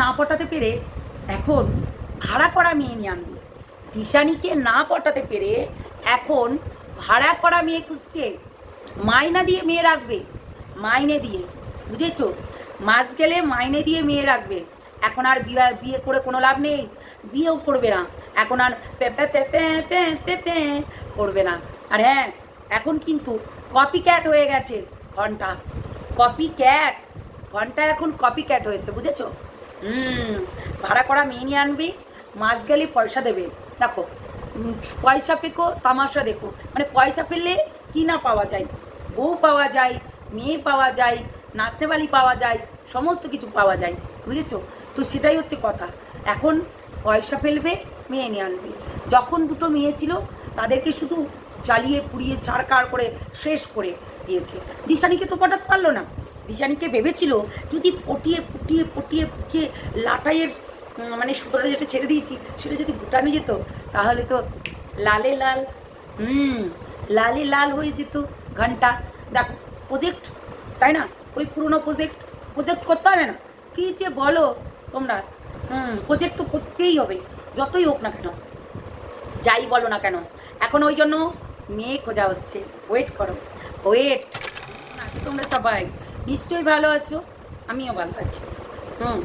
না পটাতে পেরে এখন ভাড়া করা মেয়ে নিয়ে আনবে। দিশানিকে না পটাতে পেরে এখন ভাড়া করা মেয়ে খুঁজছে। মাইনা দিয়ে মেয়ে রাখবে। মাইনে দিয়ে, বুঝেছ? মাস গেলে মাইনে দিয়ে মেয়ে রাখবে। এখন আর বিয়ে বিয়ে করে কোনো লাভ নেই। বিয়েও করবে না। এখন আর পে পে পে পে করবে না। আর হ্যাঁ এখন কিন্তু কপি ক্যাট হয়ে গেছে ঘণ্টা। কপি ক্যাট ঘণ্টা এখন কপি ক্যাট হয়েছে, বুঝেছ? হুম, ভাড়া করা মেয়ে নিয়ে আনবি, মাস গেলে পয়সা দেবে। দেখো পয়সা পেকো, তামাশা দেখো। মানে পয়সা পেলে কি না পাওয়া যায়? বউ পাওয়া যায়, মেয়ে পাওয়া যায় নাচনেবালি পাওয়া যায়, সমস্ত কিছু পাওয়া যায়, বুঝেছ? তো সেটাই হচ্ছে কথা। এখন পয়সা ফেলবে, মেয়ে নিয়ে আনবে। যখন দুটো মেয়ে ছিল, তাদেরকে শুধু জ্বালিয়ে পুড়িয়ে ছাড়কার করে, শেষ করে দিয়েছে। দিশানিকে তো পটাতে পারল না। দিশানিকে ভেবেছিল, যদি পটিয়ে, পুটিয়ে পটিয়ে, পুটিয়ে লাটাইয়ের মানে সুতোটা যেটা ছেড়ে দিয়েছি, সেটা যদি গুটানো যেত, তাহলে তো লালে লাল, হুম, লালে লাল হয়ে যেত ঘণ্টা। দেখো প্রজেক্ট তাই না? ওই পুরনো প্রজেক্ট প্রজেক্ট করতে হবে না। কী যে বলো তোমরা, হুম প্রজেক্ট তো করতেই হবে, যতই হোক না কেন। যাই বলো না কেন, এখন ওই জন্য মেয়ে খোঁজা হচ্ছে। ওয়েট করো ওয়েট তোমরা সবাই নিশ্চয়ই ভালো আছো, আমিও ভালো আছি। হুম,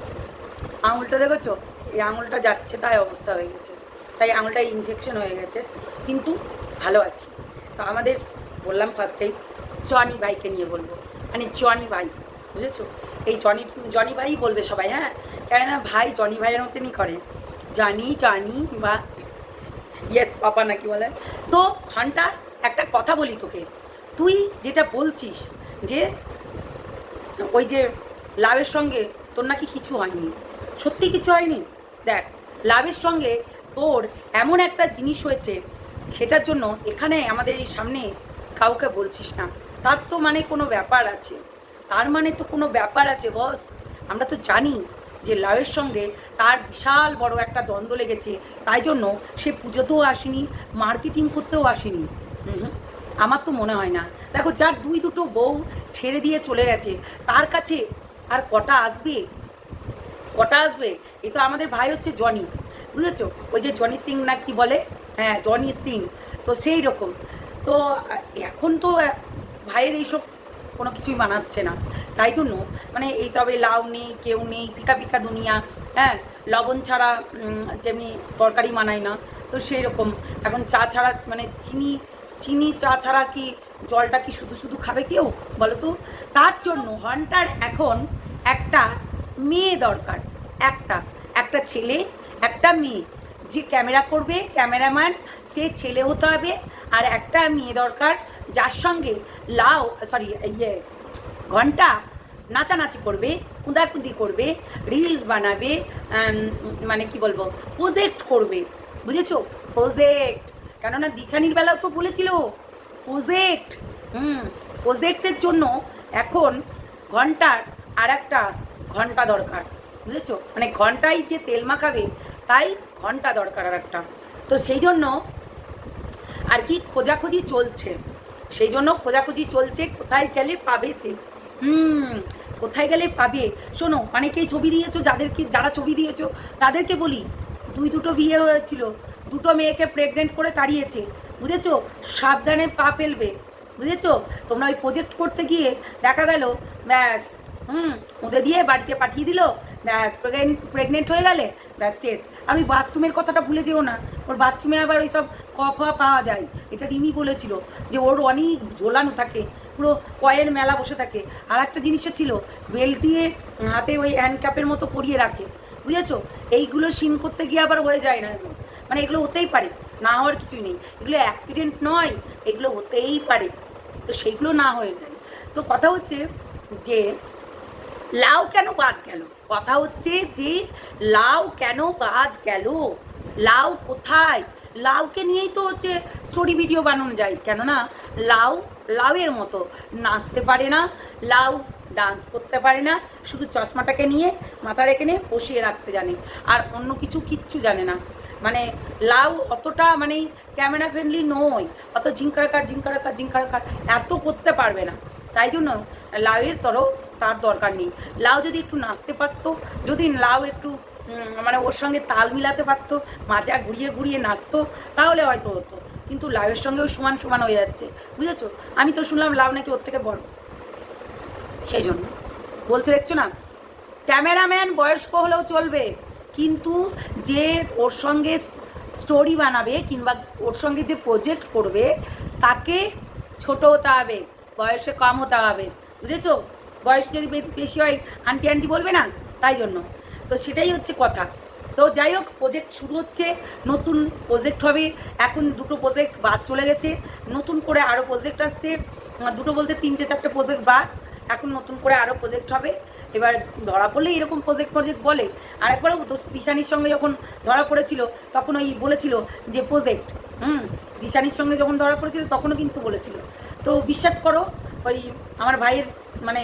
আঙুলটা দেখেছ? এই আঙুলটা যাচ্ছে, তাই অবস্থা হয়ে গেছে। তাই আঙুলটা ইনফেকশন হয়ে গেছে, কিন্তু ভালো আছি। তো আমাদের, বললাম ফার্স্টেই জনি ভাইকে নিয়ে বলব। মানে জনি ভাই, বুঝেছ? এই জনি জনি ভাই বলবে সবাই হ্যাঁ? কেননা ভাই জনি ভাইয়ের মতনই করে। জানি জানি বা ইয়েস পাপা নাকি বলে। তো ঘণ্টা একটা কথা বলি তোকে। তুই যেটা বলছিস যে ওই যে লাভের সঙ্গে তোর নাকি কিছু হয়নি। সত্যি কিছু হয়নি? দেখ, লাভের সঙ্গে তোর এমন একটা জিনিস হয়েছে, সেটার জন্য এখানে আমাদের এই সামনে কাউকে বলছিস না। তার তো মানে কোনো ব্যাপার আছে। তার মানে তো কোনো ব্যাপার আছে, বস। আমরা তো জানি যে লাভের সঙ্গে তার বিশাল বড় একটা দ্বন্দ্ব লেগেছে, তাই জন্য সে পুজোতেও আসেনি, মার্কেটিং করতেও আসেনি। আমার তো মনে হয় না দেখো, যার দুই দুটো বউ ছেড়ে দিয়ে চলে গেছে, তার কাছে আর কটা আসবে? কটা আসবে? এই তো আমাদের ভাই হচ্ছে জনি, বুঝেছ? ওই যে জনি সিং না কি বলে? হ্যাঁ জনি সিং, তো সেই রকম। তো এখন তো ভাইয়ের এইসব কোনো কিছুই মানাচ্ছে না। তাই জন্য মানে এই সবে লাউ নেই, কেউ নেই, পিকা পিকা দুনিয়া হ্যাঁ লবণ ছাড়া যেমনি তরকারি মানায় না, তো সেই রকম। এখন চা ছাড়া মানে চিনি চিনি চা ছাড়া কি জলটা কি শুধু শুধু খাবে কেউ? বলো তো। তার জন্য হন্টার এখন একটা মেয়ে দরকার। একটা। একটা ছেলে, একটা মেয়ে। যে ক্যামেরা করবে ক্যামেরাম্যান সে ছেলে হতে হবে। আর একটা মেয়ে দরকার, যার সঙ্গে লাউ সরি ইয়ে ঘণ্টা নাচানাচি করবে, কুদাকুদি করবে রিলস বানাবে মানে কি বলব প্রজেক্ট করবে। বুঝেছ? প্রজেক্ট কেননা দিশানির বেলাও তো বলেছিল প্রজেক্ট হুম। প্রজেক্টের জন্য এখন ঘণ্টার আর একটা ঘণ্টা দরকার বুঝেছ? মানে ঘন্টায় যে তেল মাখাবে তাই ঘণ্টা দরকার আর একটা তো সেই জন্য আর কি খোঁজাখুঁজি চলছে। সেই জন্য খোঁজাখুঁজি চলছে কোথায় গেলে পাবে সে? হুম। কোথায় গেলে পাবে? শোনো অনেকেই ছবি দিয়েছ যাদেরকে যারা ছবি দিয়েছ তাদেরকে বলি দুই দুটো বিয়ে হয়েছিল দুটো মেয়েকে প্রেগনেন্ট করে তাড়িয়েছে। বুঝেছ? সাবধানে পা ফেলবে। বুঝেছ? তোমরা ওই প্রজেক্ট করতে গিয়ে দেখা গেল, ব্যাস, হুম, ওদের দিয়ে বাড়িতে পাঠিয়ে দিল, ব্যাস প্রেগনেন্ট হয়ে গেলে, ব্যাস, শেষ। আর ওই বাথরুমের কথাটা ভুলে যেও না, ওর বাথরুমে আবার ওই সব কফ কফা পাওয়া যায়। এটা রিমি বলেছিল যে ওর অনেক ঝোলানো থাকে, পুরো কয়ের মেলা বসে থাকে। আর একটা জিনিসও ছিল বেল্ট দিয়ে হাতে ওই হ্যান্ডক্যাপের মতো পরিয়ে রাখে। বুঝেছ? এইগুলো সিন করতে গিয়ে আবার হয়ে যায় না মানে এগুলো হতেই পারে। না হওয়ার কিছুই নেই। এগুলো অ্যাক্সিডেন্ট নয়, এগুলো হতেই পারে। তো সেইগুলো না হয়ে যায়। তো কথা হচ্ছে যে, লাউ কেন বাদ গেল? কথা হচ্ছে যে, লাউ কেন বাদ গেল? লাউ কোথায়? লাউকে নিয়েই তো হচ্ছে স্টোরি ভিডিও বানানো যায়। কেননা, লাউ লাউয়ের মতো। নাচতে পারে না, লাউ ডান্স করতে পারে না, শুধু চশমাটাকে নিয়ে মাথা রেখে নিয়ে বসিয়ে রাখতে জানে। আর অন্য কিছু কিচ্ছু জানে না। মানে লাউ অতটা মানে ক্যামেরা ফ্রেন্ডলি নয়। অত ঝিঙ্কারাকার ঝিঙ্কারাকার ঝিঙ্কারাকার এত করতে পারবে না। তাই জন্য লাউয়ের তরফ তার দরকার নেই। লাউ যদি একটু নাচতে পারতো, যদি লাউ একটু মানে ওর সঙ্গে তাল মিলাতে পারতো, মাজা ঘুরিয়ে ঘুরিয়ে নাচতো, তাহলে হয়তো হতো। কিন্তু লাউয়ের সঙ্গেও সমান সমান হয়ে যাচ্ছে। বুঝেছ? আমি তো শুনলাম লাউ নাকি ওর থেকে বড়। সেই জন্য। বলছে দেখছ না? ক্যামেরাম্যান বয়স্ক হলেও চলবে। কিন্তু যে ওর সঙ্গে স্টোরি বানাবে কিংবা ওর সঙ্গে যে প্রজেক্ট করবে, তাকে ছোট হতে হবে, বয়সে কম হতে হবে, বুঝেছ? বয়স যদি বেশি- হয়, আন্টি আন্টি বলবে না? তাই জন্য। তো সেটাই হচ্ছে কথা। তো যাই হোক প্রজেক্ট শুরু হচ্ছে, নতুন প্রজেক্ট হবে, এখন দুটো প্রজেক্ট বাদ চলে গেছে, নতুন করে আরও প্রজেক্ট আসছে দুটো বলতে তিনটে চারটে প্রজেক্ট বাদ, এখন নতুন করে আরও প্রজেক্ট হবে। এবার ধরা পড়লে এরকম প্রজেক্ট প্রজেক্ট বলে। আরেকবারও দিশানির সঙ্গে যখন ধরা পড়েছিল, তখন ওই বলেছিল যে প্রজেক্ট হুম, দিশানির সঙ্গে যখন ধরা পড়েছিল, তখনও কিন্তু বলেছিল। তো বিশ্বাস করো, ওই আমার ভাইয়ের মানে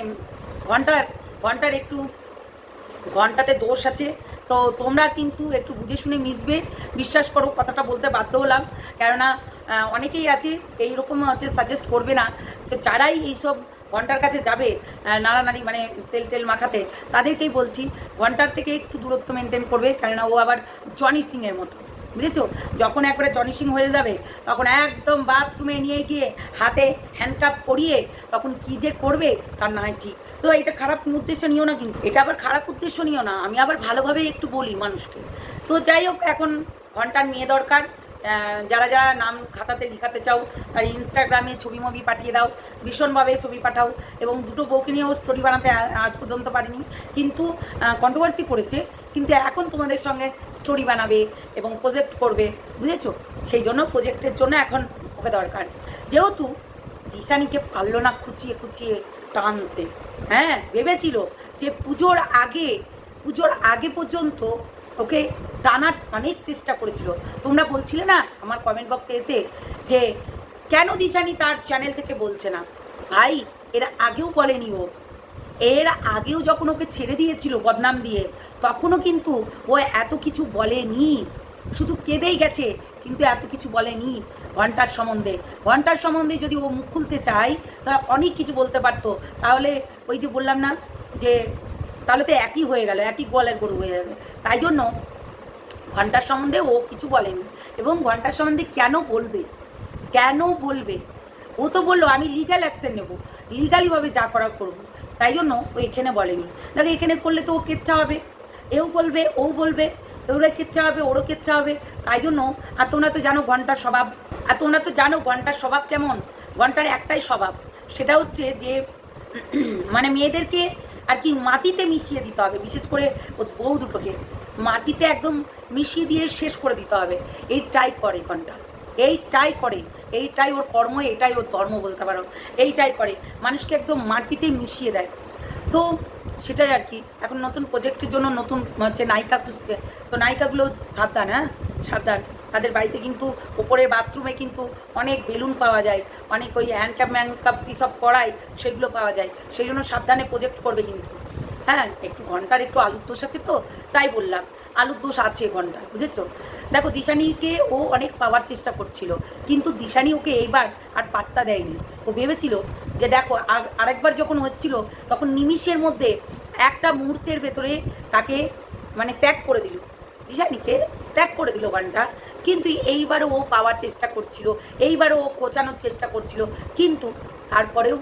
ঘণ্টার ঘণ্টার একটু, ঘন্টাতে দোষ আছে। তো তোমরা কিন্তু একটু বুঝে শুনে মিশবে। বিশ্বাস করো, কথাটা বলতে বাধ্য হলাম। কেননা অনেকেই আছে, এইরকম হচ্ছে সাজেস্ট করবে না। যে যারাই এইসব ঘণ্টার কাছে যাবে নাড়ানাড়ি মানে তেল তেল মাখাতে, তাদেরকেই বলছি, ঘণ্টার থেকে একটু দূরত্ব মেনটেন করবে, কেননা ও আবার জনি সিংয়ের মতো। বুঝেছ? যখন একবারে জনি সিং হয়ে যাবে, তখন একদম বাথরুমে নিয়ে গিয়ে হাতে হ্যান্ডকাপ পরিয়ে তখন কী যে করবে, তার নাই ঠিক। তো এটা খারাপ উদ্দেশ্য নিও না কিন্তু। এটা আবার খারাপ উদ্দেশ্য নিও না। আমি আবার ভালোভাবে একটু বলি মানুষকে। তো যাই হোক, এখন ঘণ্টার মেয়ে দরকার। যারা যারা নাম খাতাতে লিখাতে চাও আর ইনস্টাগ্রামে ছবি মবি পাঠিয়ে দাও, ভীষণভাবে ছবি পাঠাও, এবং দুটো বউকে নিয়েও স্টোরি বানাতে আজ পর্যন্ত পারিনি। কিন্তু কন্ট্রোভার্সি করেছে কিন্তু এখন তোমাদের সঙ্গে স্টোরি বানাবে এবং প্রজেক্ট করবে, বুঝেছ? সেই জন্য প্রজেক্টের জন্য এখন ওকে দরকার। যেহেতু দিশানিকে পারল না খুচিয়ে খুচিয়ে টানতে হ্যাঁ ভেবেছিল যে পুজোর আগে পুজোর আগে পর্যন্ত ওকে টানার অনেক চেষ্টা করেছিল। তোমরা বলছিলে না আমার কমেন্ট বক্সে এসে যে কেন দিশানি তার চ্যানেল থেকে বলছে না? ভাই, এরা আগেও বলেনি ও। এর আগেও যখন ওকে ছেড়ে দিয়েছিল বদনাম দিয়ে, তখনও কিন্তু ও এত কিছু বলেনি। শুধু কেঁদেই গেছে, কিন্তু এত কিছু বলেনি ঘণ্টার সম্বন্ধে। ঘণ্টার সম্বন্ধে যদি ও মুখ খুলতে চায়, তাহলে অনেক কিছু বলতে পারতো। তাহলে ওই যে বললাম না, যে তাহলে তো একই হয়ে গেল, একই গোয়ালের গরু হয়ে যাবে। তাই জন্য ঘণ্টার সম্বন্ধে ও কিছু বলেনি। এবং ঘণ্টার সম্বন্ধে কেন বলবে? কেন বলবে? ও তো বলল, আমি লিগ্যাল অ্যাকশন নেব। লিগালিভাবে যা করার করব। তাই জন্য ও এখানে বলেনি। দেখো, এখানে করলে তো ও কেচ্ছা হবে। এও বলবে, ও বলবে ওরা কেচ্ছা হবে, ওরও কেচ্ছা হবে। তাই জন্য, আর তোমরা তো জানো ঘণ্টার স্বভাব। আর তোমরা তো জানো ঘণ্টার স্বভাব কেমন? ঘণ্টার একটাই স্বভাব। সেটা হচ্ছে যে মানে মেয়েদেরকে আর কি মাটিতে মিশিয়ে দিতে হবে, বিশেষ করে বউ দুটোকে। মাটিতে একদম মিশিয়ে দিয়ে শেষ করে দিতে হবে। এইটাই করে ঘণ্টা এইটাই করে। এইটাই ওর কর্ম এটাই ওর ধর্ম বলতে পারো। এইটাই করে। মানুষকে একদম মাটিতে মিশিয়ে দেয়। তো সেটাই আর কি। এখন নতুন প্রজেক্টের জন্য নতুন হচ্ছে নায়িকা খুঁজছে। তো নায়িকাগুলো সাবধান হ্যাঁ? সাবধান। তাদের বাড়িতে কিন্তু ওপরের বাথরুমে কিন্তু অনেক বেলুন পাওয়া যায়, অনেক ওই হ্যান্ডক্যাপ ম্যানক্যাপ কী সব করায় সেগুলো পাওয়া যায়, সেই জন্য সাবধানে প্রজেক্ট করবে কিন্তু। হ্যাঁ একটু ঘণ্টার একটু আলুর দোষ আছে তো, তাই বললাম, আলুর দোষ আছে ঘণ্টা বুঝেছ? দেখো, দিশানিকে ও অনেক পাওয়ার চেষ্টা করছিল, কিন্তু দিশানি ওকে এইবার আর পাত্তা দেয়নি। ও ভেবেছিল যে দেখো, আর, আরেকবার যখন হচ্ছিল, তখন নিমিষের মধ্যে একটা মুহূর্তের ভেতরে তাকে মানে ত্যাগ করে দিল। দিশানিকে ত্যাগ করে দিল গানটা। কিন্তু এইবারও ও পাওয়ার চেষ্টা করছিল, এইবারও ও কোচানোর চেষ্টা করছিল, কিন্তু তারপরেও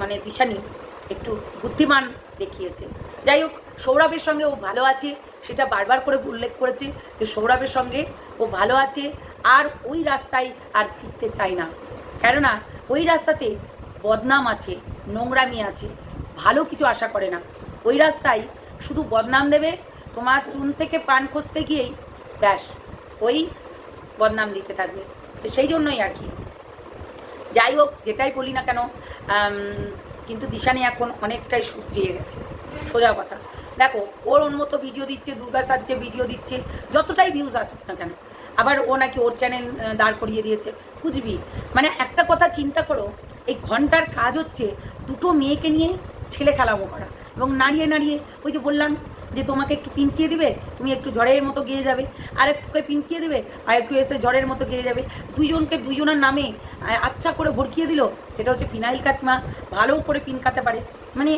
মানে দিশানি একটু বুদ্ধিমান দেখিয়েছে। যাই হোক, সৌরভের সঙ্গে ও ভালো আছে, সেটা বারবার করে উল্লেখ করেছে যে সৌরভের সঙ্গে ও ভালো আছে, আর ওই রাস্তায় আর ফিরতে চায় না। কেননা, ওই রাস্তাতে বদনাম আছে, নোংরামি আছে, ভালো কিছু আশা করে না। ওই রাস্তায় শুধু বদনাম দেবে, তোমার চুন থেকে পান খুঁজতে গিয়েই ব্যাস, ওই বদনাম দিতে থাকবে। সেই জন্যই আর কি। যাই হোক, যেটাই বলি না কেন কিন্তু দিশানি এখন অনেকটাই শুধরিয়ে গেছে। সোজা কথা। দেখো, ওর ওর মতো ভিডিও দিচ্ছে, দুর্গা সাজছে ভিডিও দিচ্ছে, যতটাই ভিউজ আসুক না কেন, আবার ও নাকি ওর চ্যানেল দাঁড় করিয়ে দিয়েছে। বুঝবি? মানে একটা কথা চিন্তা করো, এই ঘণ্টার কাজ হচ্ছে দুটো মেয়েকে নিয়ে ছেলে খেলামো করা এবং নাড়িয়ে নাড়িয়ে ওই যে বললাম যে তোমাকে একটু পিনকিয়ে দিবে, তুমি একটু ঝড়ের মতো গিয়ে যাবে। আর একটুকে পিনকিয়ে দেবে, আর একটু এসে ঝড়ের মতো গিয়ে যাবে। দুইজনকে দুইজনের নামে আচ্ছা করে ভরকিয়ে দিল। সেটা হচ্ছে ফিনাইল কাটমা ভালো করে পিনকাতে পারে। মানে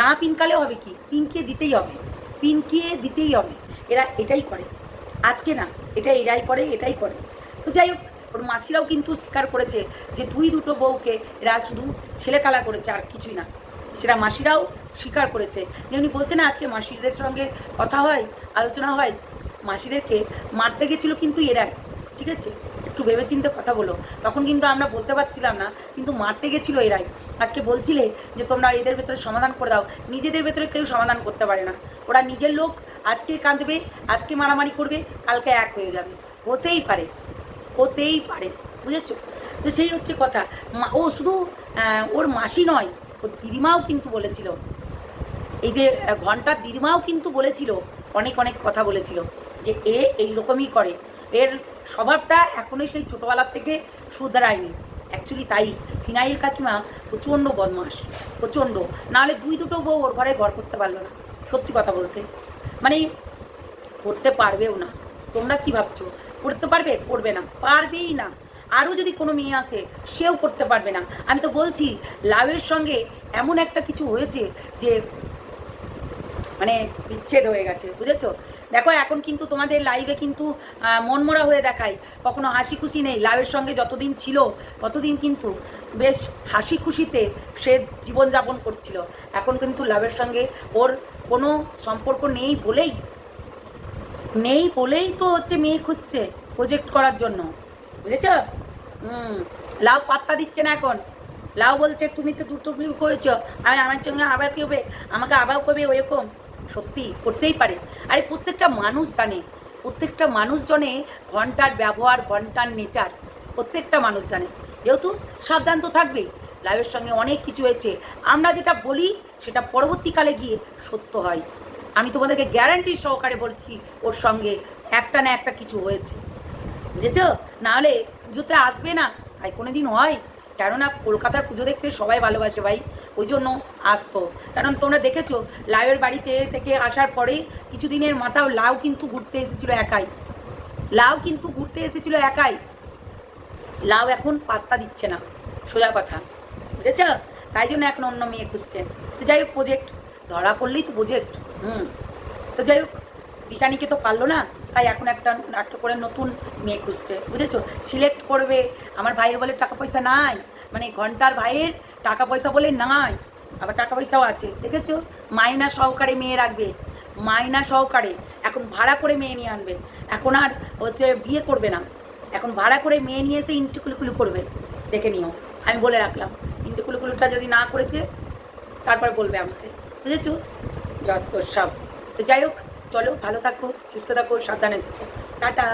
না পিনকালেও হবে কি? পিনকিয়ে দিতেই হবে। পিনকিয়ে দিতেই হবে। এরা এটাই করে। আজকে না, এটা এরাই করে, এটাই করে। তো যাই হোক, ওর মাসিরাও কিন্তু স্বীকার করেছে যে দুই দুটো বউকে এরা শুধু ছেলেকালা করেছে আর কিছুই না। সেটা মাসিরাও স্বীকার করেছে। যেমনি বলছে না, আজকে মাসিদের সঙ্গে কথা হয়, আলোচনা হয়, মাসিদেরকে মারতে গেছিল কিন্তু এরাই ঠিক আছে? একটু ভেবেচিন্তে কথা বলো। তখন কিন্তু আমরা বলতে পারছিলাম না, কিন্তু মারতে গেছিল এরাই। আজকে বলছিলে যে তোমরা এদের ভেতরে সমাধান করে দাও, নিজেদের ভেতরে কেউ সমাধান করতে পারে না। ওরা নিজের লোক, আজকে কাঁদবে, আজকে মারামারি করবে, কালকে এক হয়ে যাবে। হতেই পারে হতেই পারে, বুঝেছ? তো সেই হচ্ছে কথা। ও শুধু ওর মাসি নয়, ওর দিদিমাও কিন্তু বলেছিল এই যে ঘণ্টার দিদিমাও কিন্তু বলেছিল, অনেক অনেক কথা বলেছিল, যে এ এই রকমই করে। এর স্বভাবটা এখনও সেই ছোটোবেলার থেকে শুধরায়নি। অ্যাকচুয়ালি তাই, ফিনাইল কাকিমা প্রচণ্ড বদমাস প্রচণ্ড। নাহলে দুই দুটো বউ ওর ঘরে ঘর করতে পারল না, সত্যি কথা বলতে। মানে করতে পারবেও না। তোমরা কি ভাবছ? করতে পারবে? করবে না। পারবেই না। আরও যদি কোনো মেয়ে আসে, সেও করতে পারবে না। আমি তো বলছি লাভের সঙ্গে এমন একটা কিছু হয়েছে যে মানে বিচ্ছেদ হয়ে গেছে, বুঝেছ? দেখো, এখন কিন্তু তোমাদের লাইভে কিন্তু মনমরা হয়ে দেখায় কখনো হাসি খুশি নেই। লাইভের সঙ্গে যতদিন ছিল, ততদিন কিন্তু বেশ হাসি খুশিতে সে জীবনযাপন করছিল। এখন কিন্তু লাভের সঙ্গে ওর কোনো সম্পর্ক নেই বলেই নেই বলেই তো হচ্ছে মেয়ে খুঁজছে প্রজেক্ট করার জন্য। বুঝেছ? হুম, লাউ পাত্তা দিচ্ছে না এখন। লাউ বলছে, তুমি তো দুটো করেছ। আমি আমার সঙ্গে আবার কি হবে? আমাকে আবার কবে ওরকম? সত্যি করতেই পারে। আরে প্রত্যেকটা মানুষ জানে, প্রত্যেকটা মানুষ জানে ঘণ্টার ব্যবহার, ঘণ্টার নেচার প্রত্যেকটা মানুষ জানে। যেহেতু সাবধান তো থাকবেই লাইভের সঙ্গে অনেক কিছু হয়েছে। আমরা যেটা বলি, সেটা পরবর্তীকালে গিয়ে সত্য হয়। আমি তোমাদেরকে গ্যারান্টি সহকারে বলছি, ওর সঙ্গে একটা না একটা কিছু হয়েছে। বুঝেছ? নাহলে পুজোতে আসবে না। তাই কোনো দিন হয়। কেননা কলকাতার পুজো দেখতে সবাই ভালোবাসে ভাই। ওই জন্য আসতো। কারণ তোমরা দেখেছ, লাউয়ের বাড়িতে থেকে আসার পরে কিছুদিনের মাথাও লাউ কিন্তু ঘুরতে এসেছিল একাই। লাউ কিন্তু ঘুরতে এসেছিল একাই। লাউ এখন পাত্তা দিচ্ছে না। সোজা কথা। বুঝেছ? তাই জন্য এখন অন্য মেয়ে খুঁজছে। তো যাই হোক প্রজেক্ট ধরা পড়লেই তো প্রজেক্ট হুম। তো যাই হোক, দিশানিকে তো পারল না, তাই এখন একটা একটা করে নতুন মেয়ে খুঁজছে। বুঝেছ? সিলেক্ট করবে। আমার ভাইয়ের বলে টাকা পয়সা নাই। মানে ঘণ্টার ভাইয়ের টাকা পয়সা বলে নাই, আবার টাকা পয়সাও আছে। দেখেছ? মাইনা সহকারে মেয়ে রাখবে, মাইনা সহকারে। এখন ভাড়া করে মেয়ে নিয়ে আনবে। এখন আর হচ্ছে বিয়ে করবে না। এখন ভাড়া করে মেয়ে নিয়ে এসে ইন্টিকুলুকুলু করবে। দেখে নিও। আমি বলে রাখলাম ইন্টিকুলুকুলুটা যদি না করেছে, তারপর বলবে আমাকে। বুঝেছ? যত সব। তো যাই হোক, চলো, ভালো থাকো, সুস্থ থাকো, সাবধানে থাকো। টাটা।